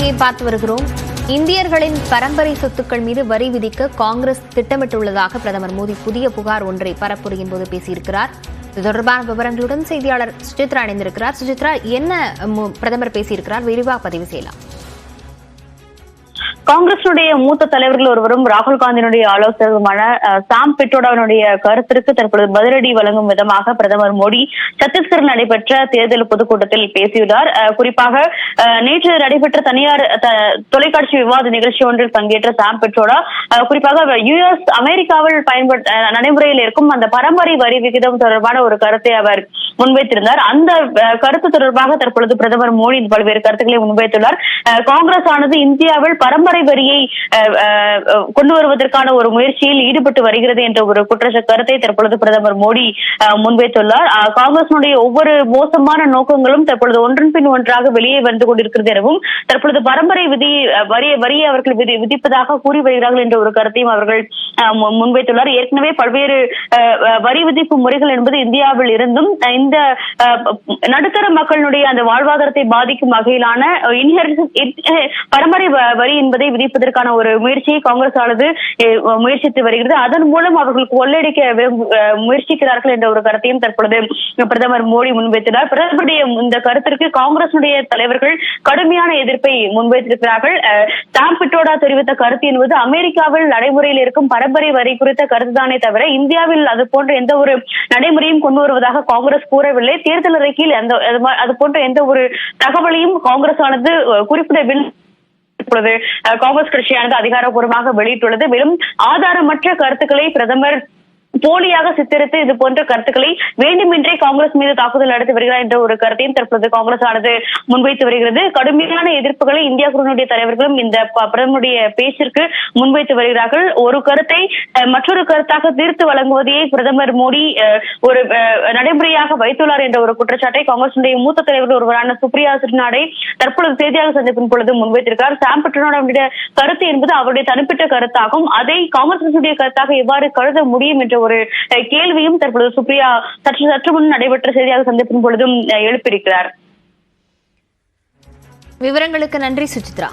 செய்தியை பார்த்து வருகிறோம். இந்தியர்களின் பரம்பரை சொத்துக்கள் மீது வரி விதிக்க காங்கிரஸ் திட்டமிட்டுள்ளதாக பிரதமர் மோடி புதிய புகார் ஒன்றை பரப்புரையின் போது பேசியிருக்கிறார். இது தொடர்பான விவரங்களுடன் செய்தியாளர் சுஜித்ரா இணைந்திருக்கிறார். சுஜித்ரா என்ன பிரதமர் பேசியிருக்கிறார்? விரிவாக பதிவு செய்யலாம். காங்கிரசுடைய மூத்த தலைவர்கள் ஒருவரும் ராகுல் காந்தியினுடைய ஆலோசகருமான சாம் பிட்ரோடாவினுடைய கருத்திற்கு தற்பொழுது பதிலடி வழங்கும் விதமாக பிரதமர் மோடி சத்தீஸ்கரில் நடைபெற்ற தேர்தல் பொதுக்கூட்டத்தில் பேசியுள்ளார். குறிப்பாக நேற்று நடைபெற்ற தனியார் தொலைக்காட்சி விவாத நிகழ்ச்சி ஒன்றில் பங்கேற்ற சாம் பிட்ரோடா குறிப்பாக யுஎஸ் அமெரிக்காவில் பயன்படுத்த அஹ், நடைமுறையில் இருக்கும் அந்த பரம்பரை வரி விகிதம் தொடர்பான ஒரு கருத்தை அவர் முன்வைத்திருந்தார். அந்த கருத்து தொடர்பாக தற்பொழுது பிரதமர் மோடி பல்வேறு கருத்துக்களை முன்வைத்துள்ளார். காங்கிரஸ் ஆனது இந்தியாவில் பரம்பரை வரியை கொண்டு வருவதற்கான ஒரு முயற்சியில் ஈடுபட்டு வருகிறது என்ற ஒரு குற்றச்ச கருத்தை தற்பொழுது பிரதமர் மோடி முன்வைத்துள்ளார். காங்கிரசினுடைய ஒவ்வொரு மோசமான நோக்கங்களும் தற்பொழுது ஒன்றன் பின் ஒன்றாக வெளியே வந்து கொண்டிருக்கிறது எனவும் தற்பொழுது பரம்பரை விதி வரிய வரியை அவர்கள் விதி விதிப்பதாக கூறி வருகிறார்கள் என்ற ஒரு கருத்தையும் அவர்கள் அஹ், முன்வைத்துள்ளார். ஏற்கனவே பல்வேறு அஹ், வரி விதிப்பு முறைகள் என்பது இந்தியாவில் இருந்தும் இந்த நடுத்தர மக்களுடைய அந்த வாழ்வாதாரத்தை பாதிக்கும் வகையிலான இன்ஹெரிட் பரம்பரை வரி என்பதை விதிப்பதற்கான ஒரு முயற்சியை காங்கிரஸ் ஆனது முயற்சித்து வருகிறது. அதன் மூலம் அவர்கள் கொள்ளையடிக்க முயற்சிக்கிறார்கள் என்ற ஒரு கருத்தையும் தற்பொழுது பிரதமர் மோடி முன்வைத்துள்ளார் பிரதமருடைய இந்த கருத்திற்கு காங்கிரசுடைய தலைவர்கள் கடுமையான எதிர்ப்பை முன்வைத்திருக்கிறார்கள். அஹ், சாம் பிட்ரோடா தெரிவித்த கருத்து என்பது அமெரிக்காவில் நடைமுறையில் இருக்கும் பரம்பரை வரி குறித்த கருத்துதானே தவிர இந்தியாவில் அது போன்ற எந்த ஒரு நடைமுறையும் கொண்டு வருவதாக காங்கிரஸ் கூறவில்லை. தேர்தல் அறிக்கையில் அந்த அது போன்ற எந்த ஒரு தகவலையும் காங்கிரஸ் ஆனது அஹ், குறிப்பிடவில்லை காங்கிரஸ் கட்சியானது அதிகாரப்பூர்வமாக வெளியிட்டுள்ளது. மேலும் ஆதாரமற்ற கருத்துக்களை பிரதமர் போலியாக சித்தரித்து இது போன்ற கருத்துக்களை வேண்டுமென்றே காங்கிரஸ் மீது தாக்குதல் நடத்தி வருகிறார் என்ற ஒரு கருத்தையும் தற்பொழுது காங்கிரஸ் ஆனது முன்வைத்து வருகிறது. கடுமையான எதிர்ப்புகளை இந்தியா குழுவினுடைய தலைவர்களும் இந்த பிரதமருடைய பேச்சிற்கு முன்வைத்து வருகிறார்கள். ஒரு கருத்தை மற்றொரு கருத்தாக தீர்த்து வழங்குவதையே பிரதமர் மோடி ஒரு அஹ், நடைமுறையாக வைத்துள்ளார் என்ற ஒரு குற்றச்சாட்டை காங்கிரசுடைய மூத்த தலைவர்கள் ஒருவரான சுப்ரியா சிறுநாடை தற்பொழுது செய்தியாளர் சந்திப்பின் பொழுது முன்வைத்திருக்கிறார். சாம் பிட்ரோடாவுடைய கருத்து என்பது அவருடைய தனிப்பட்ட கருத்தாகும். அதை காங்கிரஸ் கருத்தாக எவ்வாறு கருத முடியும் என்ற ஒரு ஒரு கேள்வியும் தற்பொழுது சுப்ரியா சற்று சற்று முன் நடைபெற்ற செய்தியாளர் சந்திப்பின் பொழுதும் எழுப்பியிருக்கிறார். விவரங்களுக்கு நன்றி சுசித்ரா.